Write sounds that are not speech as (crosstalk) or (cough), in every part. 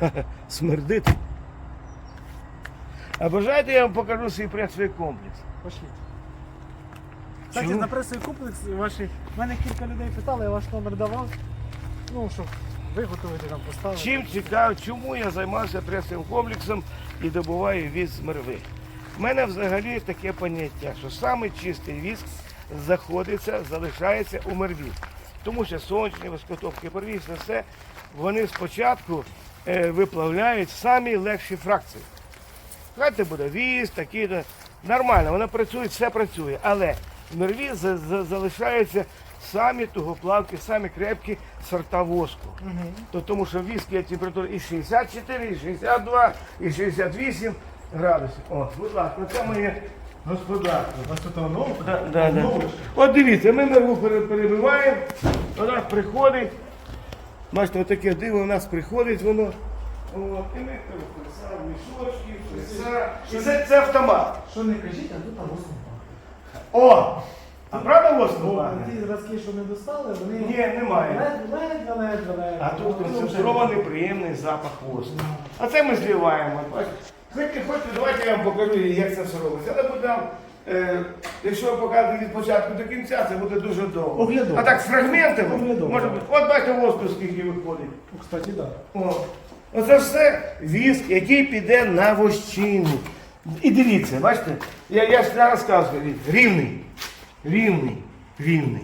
(laughs) Смердить. А бажаєте, я вам покажу свій пресовий комплекс. Пошліть. Кстати, Чому? на пресовий комплекс ваші. У мене кілька людей питали, я ваш номер давав. Ну, щоб виготовити там поставити. Чим цікаво, чому я займався пресовим комплексом і добуваю віз з мерви? У мене взагалі таке поняття, що саме чистий віск знаходиться, залишається у мерві. Тому що сонячні воскотопки, первісне все, вони спочатку виплавляють самі легші фракції. Хай буде віз, такі, то нормально, воно працює, все працює. Але в за- залишаються самі тугоплавки, самі крепкі сорта воску. То тому що віск є температура і 64, і 62, і 68 градусів. О, будь ласка, це моє господарство. У вас тут воно? Да, да, да. От дивіться, ми пере- перебиваємо, вона приходить. Бачите, отаке диво у нас приходить воно. От, і ми пресав мішочки, преса. І це, це автомат. Що не кажіть, а тут авось О! А правда воску Бо ті зразки, що не достали, вони. Ні, немає. Ледве, ледве, ледве, ледве. А тут Ну, концентрований приємний запах воску. А це ми зливаємо. Бачите? Хочете, хочете, давайте я вам покажу, як це все робиться. Але буде, вам, е, якщо покажете від початку до кінця, це буде дуже довго. Оглядово. А так з фрагментами, Оглядово. може бути, от бачите воску, скільки виходить. Кстати, так. Да. О, оце все віск, який піде на вощину. І дивіться, бачите, я, я ж не розказую, рівний, рівний, рівний.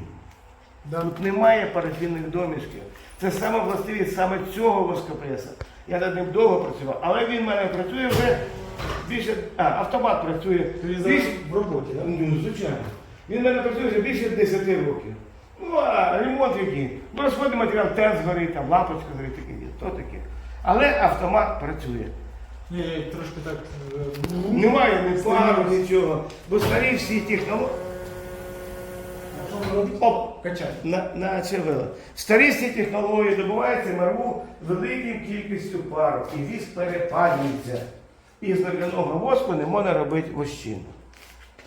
Тут немає парафінних домішків. Це саме властивість саме цього воскопреса. Я над ним довго працював, але він в мене працює вже більше. А, автомат працює більше. в роботі, так? Ну, звичайно. Він в мене працює вже більше 10 років. Ну, а ремонт який? Ну, розходний матеріал теж згорить, там лампочка згорить, таке є, то таке. Але автомат працює. Ні, трошки так. е, Немає ні пару, нічого. Бо старі всі технології. Оп! Качати. на, на ЧВЛ. Старі всі технології добуваються марву великою кількістю пару, і віск перепалюється. І з мерляного воску не можна робити вощину.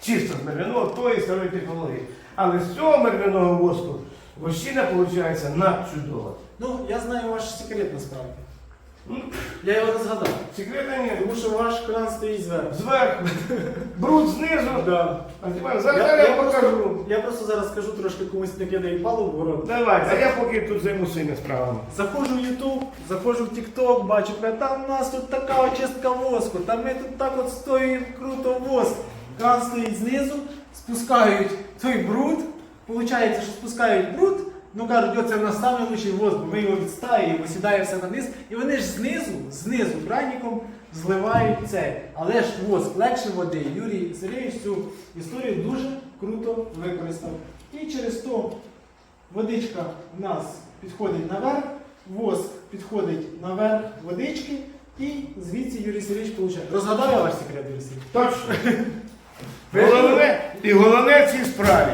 Чисто з мерляного тої старої технології. Але з цього мерляного воску вощина виходить надчудова. Ну, я знаю ваш секрет насправді. Ну, Я його не згадав. Секрета ні. Тому що ваш кран стоїть зверху. Зверху. Бруд знизу. Да. А тепер Я, зараз я, я, покажу. просто, я просто зараз скажу трошки комусь не кидаю палу в город. Давай, а я поки тут займуся своїми справами. Заходжу в YouTube, заходжу в TikTok, бачу, кажу, там у нас тут така очистка воску, там ми тут так от стоїмо круто воск. Кран стоїть знизу, спускають той бруд, виходить, що спускають бруд, ну кажуть, оце в нас воск, бо ми його відстаємо, сідає все на низ, і вони ж знизу, знизу краніком зливають це. Але ж воск легше води. Юрій Сергійович цю історію дуже круто використав. І через то Водичка в нас підходить наверх, воск підходить наверх водички, і звідси Юрій Сергійович получає. Розгадав я ваш секрет, Юрій Сергійович? Точно. І головне в цій справі.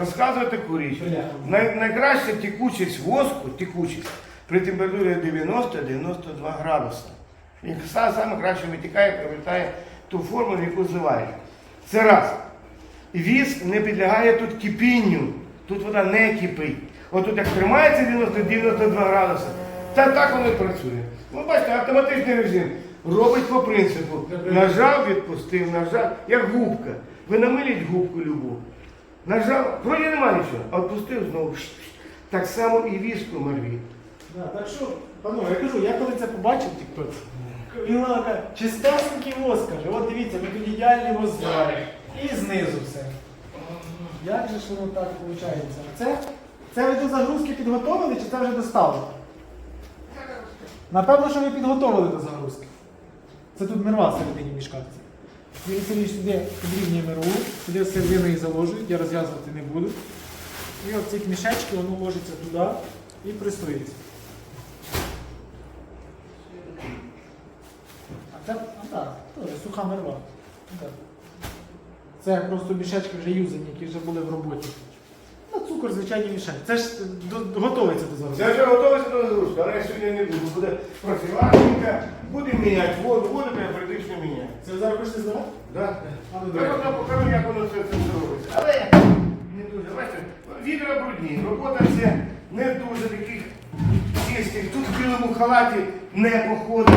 Розказую таку річ. Най, найкраща текучість воску, текучість, при температурі 90-92 градуси. І са- саме краще витікає, привертає ту форму, в яку зливають. Це раз. І віск не підлягає тут кипінню. Тут вода не кипить. От тут як тримається 90-92 градуси, та так воно і працює. Ну, бачите, автоматичний режим робить по принципу. Нажав, відпустив, нажав, як губка. Ви намиліть губку любу. Нажав, вроді нема нічого, а відпустив знову. Так само і віск у мерві. Да, так що, панове, я кажу, я коли це побачив тіктоці, він каже, чистесенький воск каже, от дивіться, ми тут ідеальний воск зваримо. І знизу все. Як же ж воно так виходить? Це, це ви до загрузки підготовили чи це вже доставили? Напевно, що ви підготовили до загрузки. Це тут мерва всередині мішкаться. Юрій Сергійович сюди рівні мерву, сюди середину її заложують, я розв'язувати не буду. І от ці мішечки воно ложиться туди і пристоїться. А так, а так, теж суха мерва. Це просто мішечки вже юзані, які вже були в роботі. Цукор, звичайний мішечки. Це ж до- готовиться до загрузки. Це вже готовиться до загрузки, але я сьогодні не буду. Буде профілактика, будемо міняти воду, воду періодично міняти. Це ви зараз хочете здавати? Да? А ну Я вам покажу, як воно все це робиться. Але не дуже. Бачите, відра брудні. Робота це не дуже таких чистий, тут в білому халаті не походить.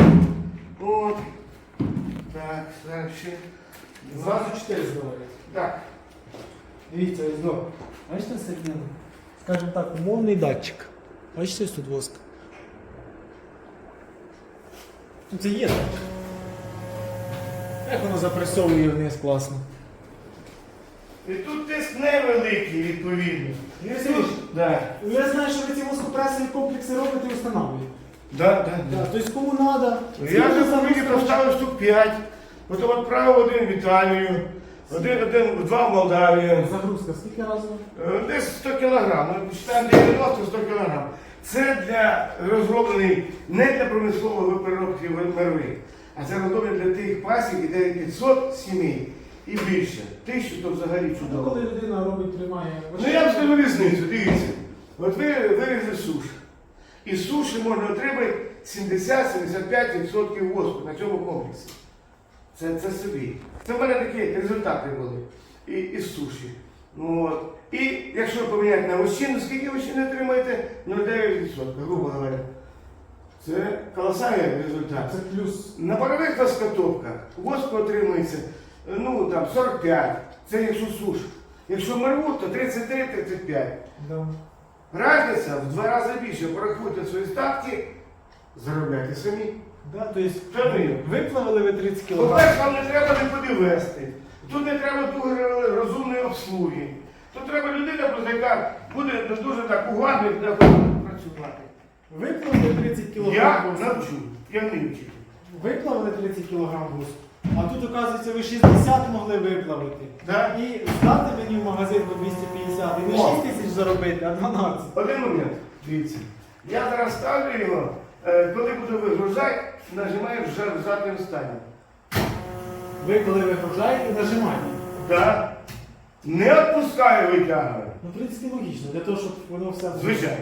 От. Так, зараз ще. Зразу 4 здавали. Так. Дивіться, ось до. Бачите середину? Скажімо так, умовний датчик. Бачите, ось тут воск. Ну, Це є. Як воно запресовує вниз класно. І тут тиск невеликий, відповідно. Юрій Да. Я знаю, що ви ці воскопресові комплекси робите і встановлюєте. Да, да, да. Тобто кому треба. Я вже в Україні поставив штук 5, потім відправив один в Італію, один, один, два в Молдавію. Загрузка скільки разів? Е, Десь 100 кілограм, ми читаємо 90-100 кілограм. Це для розроблений не для промислової переробки мирових, а це розроблений для тих пасік, де 500 сімей і більше. Тисячу то взагалі Ну, чудово. коли людина робить, приймає. Ну я вам скажу різницю, дивіться. От ви вирізали суш. Із суші можна отримати 70-75% воску на цьому комплексі. Це, це собі. Це в мене такі результати були. І, із суші. Ну, от. І якщо поміняти на вощину, скільки вощини отримаєте? 0,9%, грубо говоря. Це колосальний результат. Це плюс. На парових плоскотопках воску отримується ну, там, 45. Це якщо суш. Якщо мервут, то 33-35. Да. Разниця в два рази більше. Порахуйте свої ставки, заробляйте самі. Да, тобто, Самі. виплавили ви 30 кг. По-перше, вам не треба нікуди вести. Тут не треба дуже розумної обслуги. Тут треба людина, просто, яка буде дуже так уважно і працювати. Виплавили 30 кг. Я навчу, я не вчитель. Виплавили 30 кг воску. А тут, оказується, ви 60 могли виплавити. Да? І здати мені в магазин по 250. І не О. 6 тисяч заробити, а 12. Один момент, дивіться. Я зараз ставлю його, коли буду вигружати, нажимаю вже в задньому стані. Ви коли вигружаєте, нажимаєте. Да? Не відпускаю, витягую. Ну, в принципі, логічно, для того, щоб воно все Звичайно.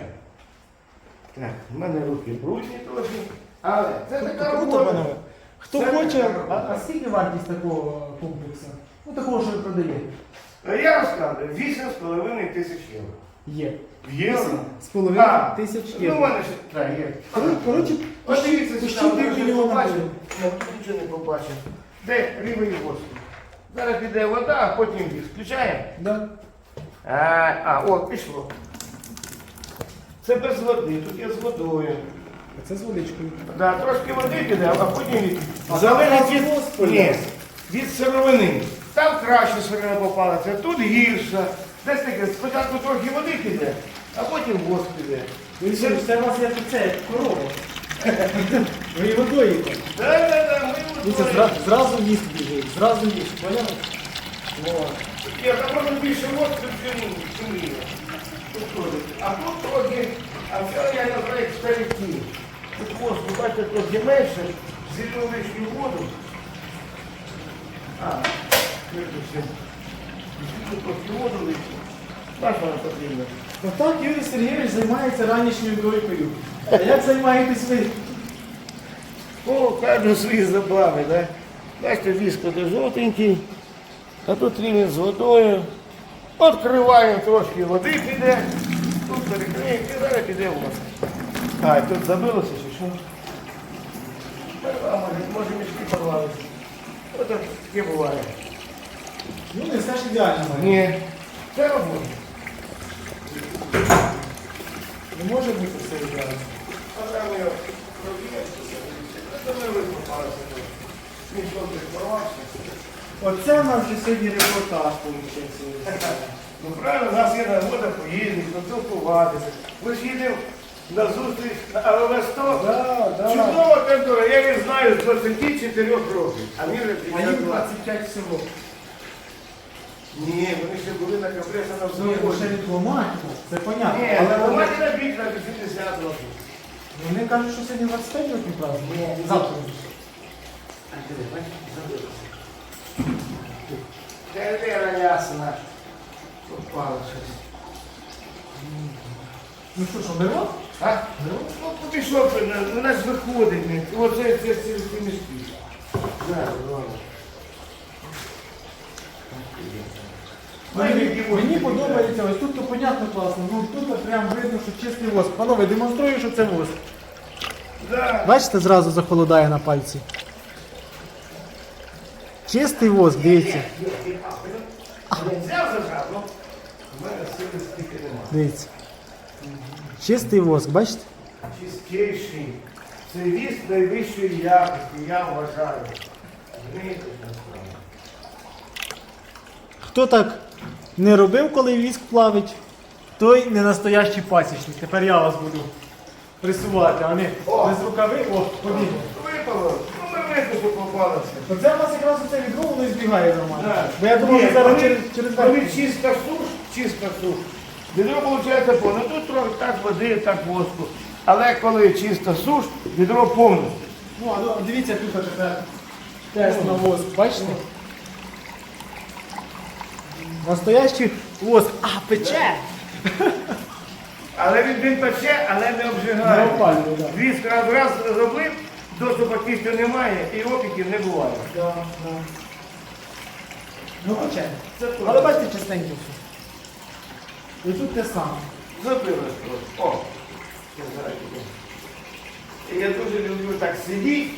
Так, в мене руки брудні трохи. Але це така робота. Хто Це хоче, така а, робота. а скільки вартість такого комплексу? Ну, такого, що ви продаєте? Е, Я розказую, 8,5 тисяч євро. Є. В євро? З половиною А, тисяч Ну, в євро. мене ще так, є. Кор- Коротше, От дивіться, почти сюди, ви вже мільйона побачили. гривень. Я тут нічого не побачив. Де рівень воску? Зараз піде вода, а потім віз. Включаємо? Да. А, а, о, пішло. Це без води, тут я з водою. Це з водичкою. Да, трошки води піде, а потім від... А залежить там від... Ні, від сировини. Там краще сировина попалася, тут гірша. Десь таке, спочатку трохи води піде, а потім воск піде. Ви що, це у вас як це, як корова. (laughs) Ви доїте. Да, да, да, ми Дивіться, водою. зразу, зразу їсть біжить, зразу їсть. Поняли? Ні, там можна більше воску, чим. Тут. А тут трохи, а це я називаю старики. Тут воску, бачите, трохи менше, зілю лишню воду. А, виключно. Отак Юрій Сергійович займається ранішньою дойкою. А як займаєтесь ви? О, кожен свої забави, да? Бачите, віск де жовтенький, а тут рівень з водою. Откриваємо трошки води піде, тут перекриємо і зараз піде у нас. А, тут забилося чи що? А, може, мішки порвалися. Ось так таке буває. Ну, не все ж ідеально. має. Ні, це робота. Не може бути все ідеально. Порвався. Оце у нас вже сьогодні репортаж виходить. Ну правильно, у нас є нагода поїздити, поспілкуватися. Ми ж їдемо на зустріч на АВВ-100. Да, да. Чудова контора, я її знаю з 24 років. А мені вже А їм 25 всього. Ні, вони ще були на компресорному Ну, заводі. ще дипломатика, це понятно. Ні, Але вони, на бік на 80 років. вони кажуть, що сьогодні 25 років праздник. Ні, Завтра. А диви, бачиш, забилося. Телера ясна. Попало щось. Ну що, що, беремо? А? Ну, пішов, у нас виходить. не. Оце це ці мішки. Зараз, ладно. Мені, подобається, ось тут то понятно класно, ну тут прям видно, що чистий воск. Панове, демонструю, що це воск. Бачите, зразу захолодає на пальці. Чистий воск, дивіться. Дивіться. Чистий воск, бачите? Чистіший. Це віз найвищої якості, я вважаю. Хто так не робив, коли віск плавить, той не настоящий пасічник. Тепер я вас буду присувати, а не О! без рукави. О, побіг. Випало. Ну ми видно, що попалося. Оце у вас якраз оце відро, воно і збігає нормально. Да. Бо я думав, Ні, що зараз коли- через, через Коли верх. чиста суш, чиста суш. Відро виходить повне. Тут трохи так води, так воску. Але коли чиста суш, відро повне. Ну, а ну, дивіться тут а тепер тест на воск, бачите? Настоящий воск. А, пече! Але він, він пече, але не Не обжигає. опалює, так. Віск раз раз зробив, доступу кістю немає і опіків не буває. Да, да. Ну, пече. Це точно. Але бачите, чистенько все. І тут те саме. Забилось просто. О! Я зараз піду. І я дуже люблю так сидіти,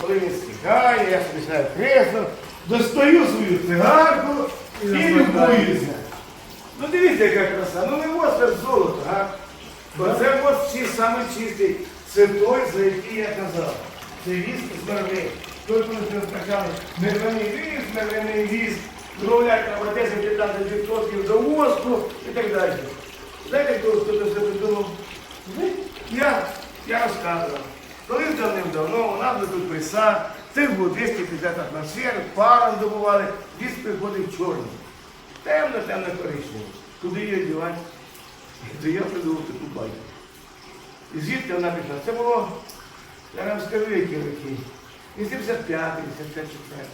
коли він стихає, я собі сідаю в кресло, достаю свою цигарку і, любуюся. Ну дивіться, яка краса. Ну не мост, це золото, а? Це мост чи саме чистий. Це той, за який я казав. Це віск з мерви. Той, коли ми скачали мервяний віск, мервяний віск, додають там 10-15% до воску і так далі. Знаєте, хто це придумав? Ви? Я, я розказував. Коли давним-давно у нас тут приса, цих було 250 атмосфер, паром добували, віск приходив чорний. Темно, темно коричневий. Куди її дівати? То я придумав таку байку. І звідки вона пішла? Це було, я вам скажу, які роки. 85 84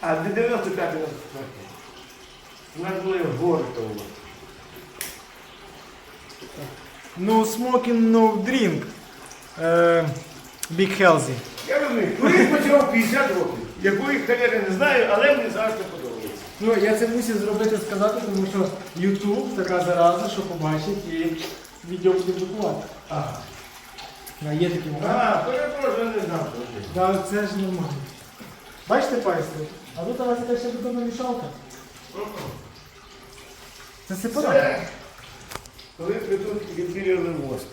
А до 95 94 У нас були гори того. No smoking, no drink. Е, Big Healthy. Я розумію, колись почав 50 років. Якої кар'єри не знаю, але мені завжди подобається. Ну, я це мусив зробити сказати, тому що YouTube така зараза, що побачить і відео буде блокувати. Ага. А, є такі моменти. А, перепрошую, не знав. що це. Да, це ж нормально. Бачите, пальці? А тут у вас яка ще додому мішалка. Це сепарат. Це коли придуть відбірювали воск.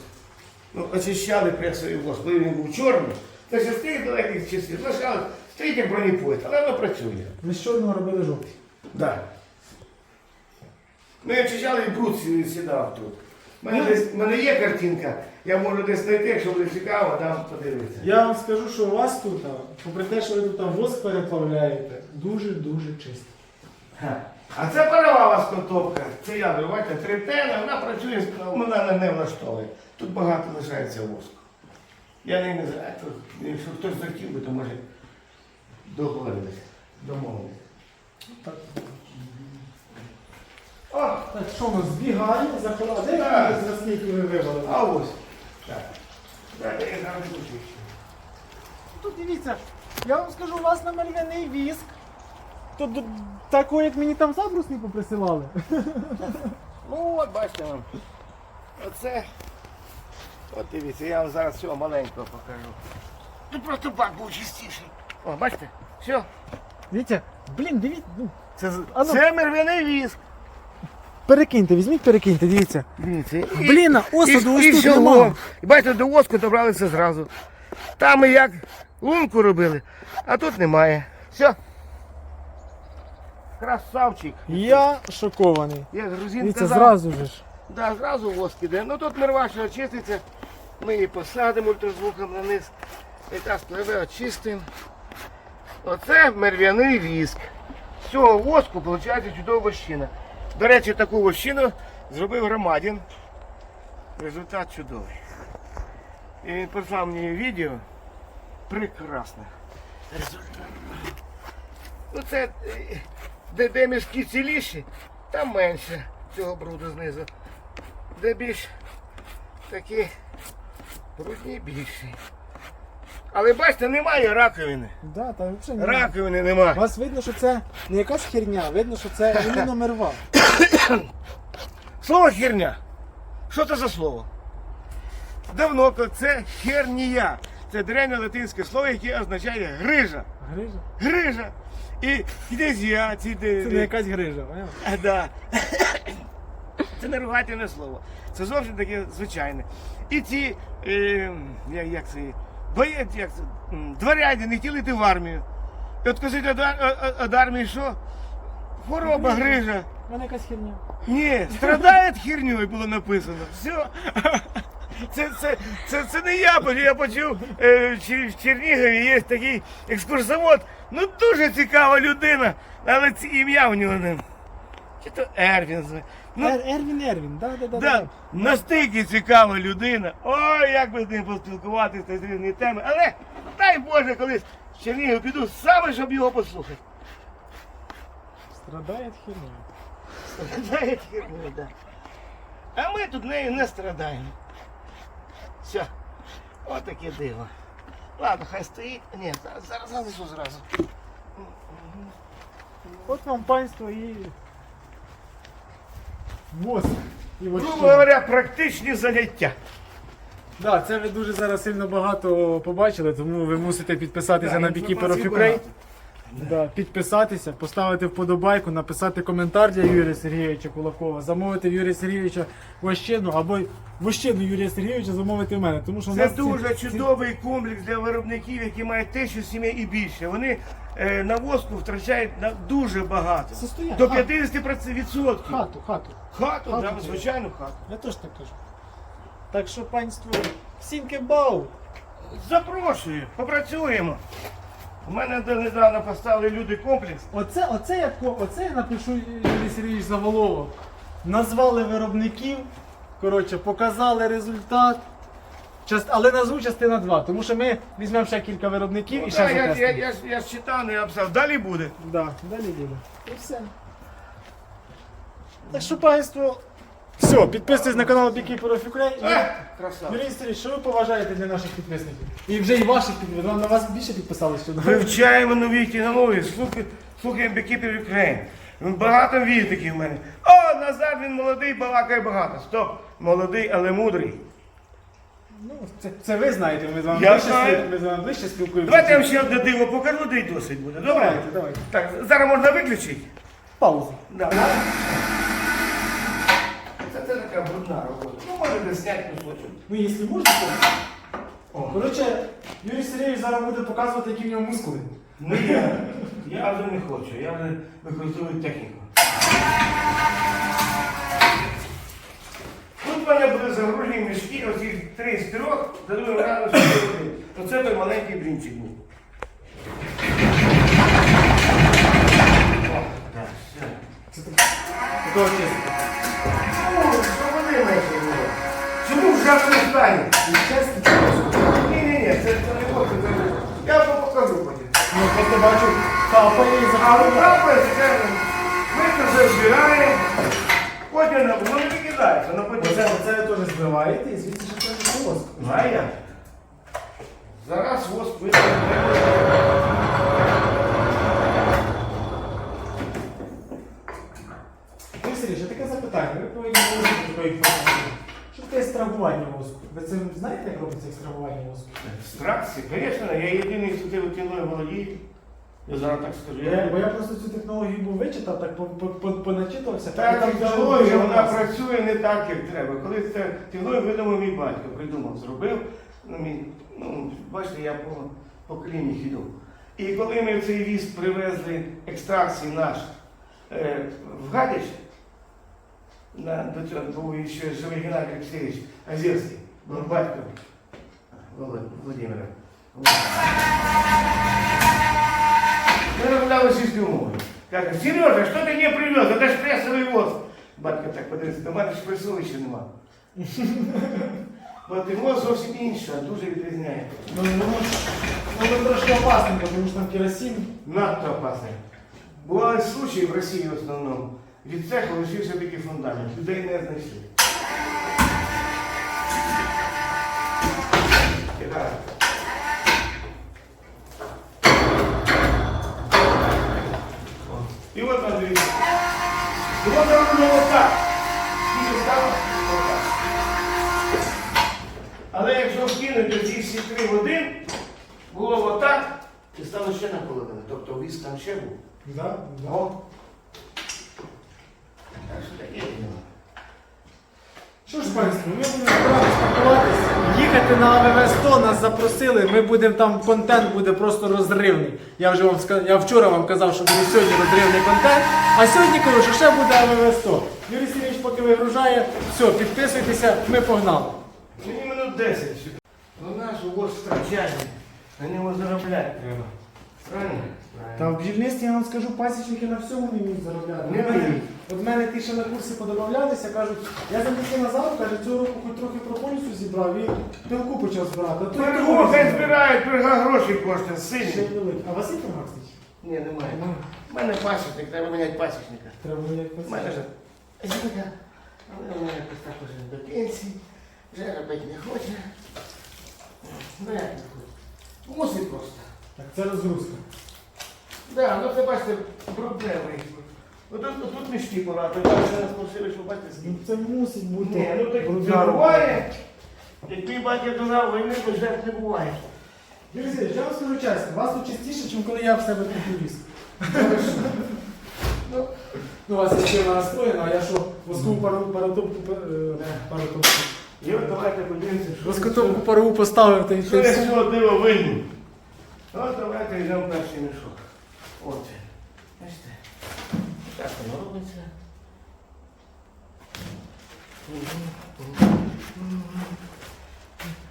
Ну, очищали пресою воск, коли він був чорний, то ще стоїть далеких часів. Лишали, стоїть як бронепоїзд, але воно працює. Ми з чорного робили жовтий. Да. Ми очищали і бруд сі- сідав тут. У мене, десь, в мене є картинка, я можу десь знайти, якщо буде цікаво, дам подивитися. Я вам скажу, що у вас тут, а, попри те, що ви тут там воск переплавляєте, дуже-дуже чисто. Ха. А це парова воскотопка. Це я бачите, третена, вона працює, вона не влаштовує. Тут багато лишається воску. Я не, знаю, якщо хтось захотів би, то може договоритися, домовитися. Так. О, Так, що у нас збігає, закладає. Де Так. ви а ось. Так. Я зараз включу. Тут дивіться, я вам скажу, у вас намальований віск. То до- такого, як мені там забрусні поприсилали. Ну от бачите вам. Оце. От дивіться, я вам зараз цього маленького покажу. Тут просто бак був чистіший. О, бачите? Все. Дивіться, блін, дивіться. ну, Це, А ну. це мервяний віск. Перекиньте, візьміть, перекиньте, дивіться. Дивіться. І- Блін, а осаду ось тут всього. нема. І бачите, до воску добралися зразу. Там і як лунку робили, а тут немає. Все. Красавчик. Я шокований. Як грузин Дивіться, казав, зразу же ж. Да, зразу воск іде. Ну тут мерва ще очиститься. Ми її посадимо ультразвуком на низ. Так пливе очистимо. Оце мерв'яний віск. З цього воску виходить чудова вощина. До речі, таку вощину зробив громадін. Результат чудовий. І він послав мені відео. Прекрасне. Результат. Ну це е, де, де мішки ціліші, там менше цього бруду знизу. Де більш такі брудні більші. Але бачите, немає раковини. Да, та взагалі немає. Раковини У немає. вас видно, що це не якась херня, видно, що це (coughs) іменно мерва. Слово херня. Що це за слово? Давно це хернія. Це древнє латинське слово, яке означає грижа. Грижа? Грижа. І князя, ці де- Це не якась грижа, поняв? Да. Це не ругательне слово. Це зовсім таке звичайне. І ці, е, як, як це, боєць, як це, м, дворяні не хотіли йти в армію. І от кажуть, від, від армії що? Хвороба, грижа. Мене якась херня. Ні, страдає херньою було написано. Все. Це, це, це, це не я, бо я почув е, в Чернігові є такий екскурсовод. Ну дуже цікава людина, але ці ім'я в нього не. Чи то Ервін. зна- Ну, Ер, Ервін Ервін, да, да, да. да, настільки цікава людина. Ой, як би з ним поспілкуватися з різні теми. Але дай Боже, колись в Чернігів піду саме, щоб його послухати. Страдає херня. Страдає херню, да. А ми тут нею не страдаємо. Все. Отаке диво. Ладно, хай стоїть. Ні, зараз, зараз занесу зразу. От вам панство і воск. І Грубо вощина. говоря, практичні заняття. Да, це ви дуже зараз сильно багато побачили, тому ви мусите підписатися Да, на Beekeeper of інформації Ukraine. багато. Да, підписатися, поставити вподобайку, написати коментар для Юрія Сергійовича Кулакова, замовити в Юрія Сергійовича вощину або вощину Юрія Сергійовича замовити в мене. Тому що в Це нас ці- дуже ці- чудовий комплекс для виробників, які мають тисячу сімей і більше. Вони е, на воску втрачають на дуже багато. Стоять. До 50%. Хату, хату. Хату, Хату да, треба. звичайно, хату. Я теж так кажу. Так що, панство, сіньки бау! Запрошую, попрацюємо. У мене недавно поставили люди комплекс. Оце, оце, я, ко- оце я напишу Юрій Сергійович заголовок. Назвали виробників, коротше, показали результат. Част- але назву частина 2, тому що ми візьмемо ще кілька виробників Ну, і ще я, я, затестимо. я, ж- я ж читав, не написав. Далі буде. Да, далі буде. І все. Так що, панство, все, підписуйтесь на канал Beekeeper of красава. Юрій Сергійович, що ви поважаєте для наших підписників? І вже і ваших підписників. На вас більше підписалось, що Вивчаємо нові технології, слухай- слухаємо Beekeeper Ukraine. Багато відгуків в мене. О, Назар, він молодий, балакає багато. Стоп, молодий, але мудрий. Ну, це, це ви знаєте, ми з вами Я ближче, знаю. спіл- ми з вами ближче спілкуємося. Давайте я вам ще одне диво покажу, де й досить буде. Добре? Давайте, давайте. Так, зараз можна виключити. Пауза. Да. Це, це брудна робота. Ну, можете зняти кусочок. Ну, якщо можна, то. О. Коротше, Юрій Сергійович зараз буде показувати, які в нього мускули. Ну я, я вже не хочу, я вже використовую техніку. Тут в мене були загружені мішки, оці три з трьох, дадуть рано один. Оце той маленький блінчик був. О, так, все. Такого чесно. Чому в жахному стані? Ні, ні, ні, це, це не хочу, це я вам покажу потім. Ну, просто бачу, капає і А заходить. лукаве, скажемо, ми це все збираємо, потім на- воно не викидається, воно потім. Оце, оце ви теж збиваєте і звідси ще теж волоску. Знає я. Зараз воск витягне. Юрій Сергійович, а таке запитання. Ви повинні волоску такої інформації. Таке екстрагування воску? Ви це знаєте, як робиться екстрагування воску? Екстракції, звісно, я єдиний, хто тим кіною володію. Я зараз так скажу. Я, бо я просто цю технологію був вичитав, так по- по- по- поначитувався. Та там дуже- технологія, вона класно. працює не так, як треба. Коли це технологію видумав мій батько, придумав, зробив. Ну, мій, ну, бачите, я по поколінні хіду. І коли ми в цей віз привезли екстракції наш е, в Гадяч, на, до цього був ще живий Геннадій Олексійович Азірський, був батько Володь- Володимира. Мы разговаривали російською мовою. Каже, Сережа, що ти не привез? Это ж пресовий воск. Батько так подивився, до мене ж присовища нема. (laughs) Бо ти воз зовсім інша, дуже відрізняє. Ну, ну, ну, це трошки опасненько, тому що там керосин. Надто опасне. Бували случаї в Росії в основному. від цеху лишився такий фундамент. Людей не знайшли. І от на дві. І от робимо отак. Скільки стало? Отак. Але якщо вкинути ці всі три води, було отак і стало ще наполовину. Тобто віз там ще був. Да, да. Що ж, панство, ми будемо спілкуватися, їхати на АВВ 100, нас запросили, ми будемо там, контент буде просто розривний. Я вже вам сказав, я вчора вам казав, що буде сьогодні розривний контент, а сьогодні кажу, що ще буде АВВ 100. Юрій Сергійович поки вигружає, все, підписуйтеся, ми погнали. Мені минут 10. Ну наш увоз втрачає. На ньому заробляти треба. Правильно? Та в бджільництві я вам скажу, пасічники на всьому не вміють заробляти. Не От мене- вміють. От мене ті, що на курси подобавлялися, кажуть, я за місяць назад, каже, цього року хоч трохи прополісу зібрав і пилку почав збирати. А то й Пирогу хай збирають, пирога гроші коштує, Ще сильні. великий. А у вас є пирога. Ні, немає. У мене пасічник, треба міняти пасічника. Треба як У мене ж жінка, але вона якось так уже до пенсії, вже робити не хоче. Ну як не хоче? Мусить просто. Так, це розгрузка. Да, ну це бачите, брудне вийшло. Отут, отут мішки багато, ще нас просили, щоб бачите Ну скільки. це мусить бути. Ні, ну так брудна буває. Як мій батько донав війни, то жертв не буває. Юрій я вам скажу чесно, вас тут частіше, ніж коли я в себе тут віз. Ну, Ну, у вас є ще настроєна, а я що, воскову пару, паротопку, е, паротопку. і от давайте подивимося, що Воскотопку парову поставив, та й Що я все. з цього дива вийму? От давайте йдемо перший мішок. От. Бачите? Так воно робиться.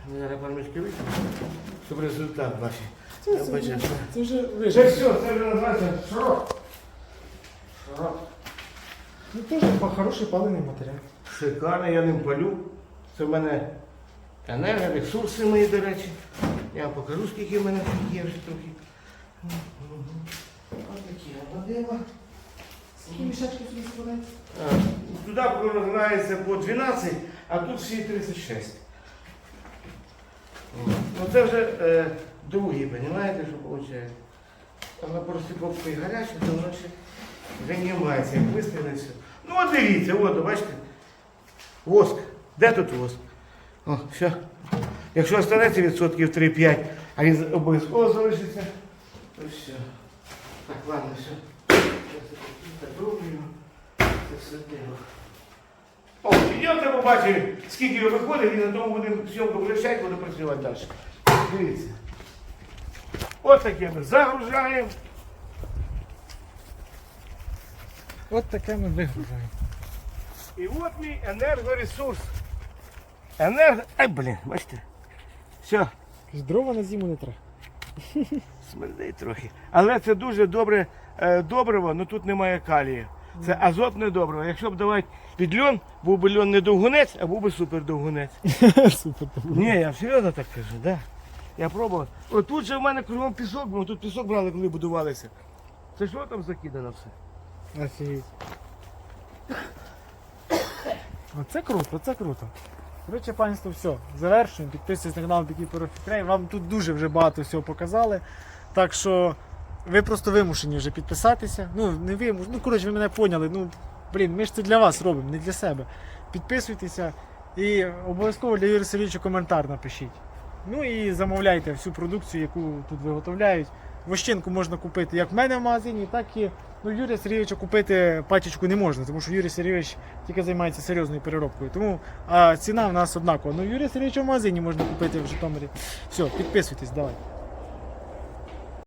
Ми зараз пару мішки вийдемо, щоб результат бачив. Це, це, це вже Це все, це вже називається шрот. Шрот. Ну теж хороший палений матеріал. Шикарно, я ним палю. Це в мене енергоресурси мої, до речі. Я вам покажу, скільки в мене є вже трохи. Такі водила. Скільки? Туди програється по 12, а тут всі 36. Ну це вже е, другі, розумієте, що виходить? Вона просто попкою гаряча, то воно ще вже не мається, як вистрілиться. Ну от дивіться, от, бачите. Воск. Де тут воск? О, все. Якщо останеться відсотків 3-5, а він обов'язково залишиться, то все. Так, ладно, все. Я. Це все дело. О, йдемте побачимо, скільки його виходить, і на тому будемо зйомку вирішати, буду працювати далі. Дивіться. Ось таке ми загружаємо. От таке ми вигружаємо. І от мій енергоресурс. Енерго... Ай, блін, бачите. Все, Дрова на зиму не треба. (laughs) смердить трохи. Але це дуже добре е, добриво, але тут немає калію. Це азотне добриво. Якщо б давати під льон, був би льон не довгунець, а був би супер довгунець. (laughs) Супер. Ні, я серйозно так кажу, да. Я пробував. От тут же в мене кругом пісок, бо тут пісок брали, коли будувалися. Це що там закидано все? Офігеть. Оце круто, це круто. Коротше, панство, все. Завершуємо. Підписуйтесь на канал Пікі Порофітрей. Вам тут дуже вже багато всього показали. Так що ви просто вимушені вже підписатися. Ну, не вимушені. Ну, коротше, ви мене поняли. Ну, блін, ми ж це для вас робимо, не для себе. Підписуйтеся і обов'язково для Юрія Сергійовича коментар напишіть. Ну і замовляйте всю продукцію, яку тут виготовляють. Вощинку можна купити як в мене в магазині, так і ну, Юрія Сергійовича купити пачечку не можна, тому що Юрій Сергійович тільки займається серйозною переробкою. Тому а ціна в нас однакова. Ну Юрія Сергійовича в магазині можна купити в Житомирі. Все, підписуйтесь, давай.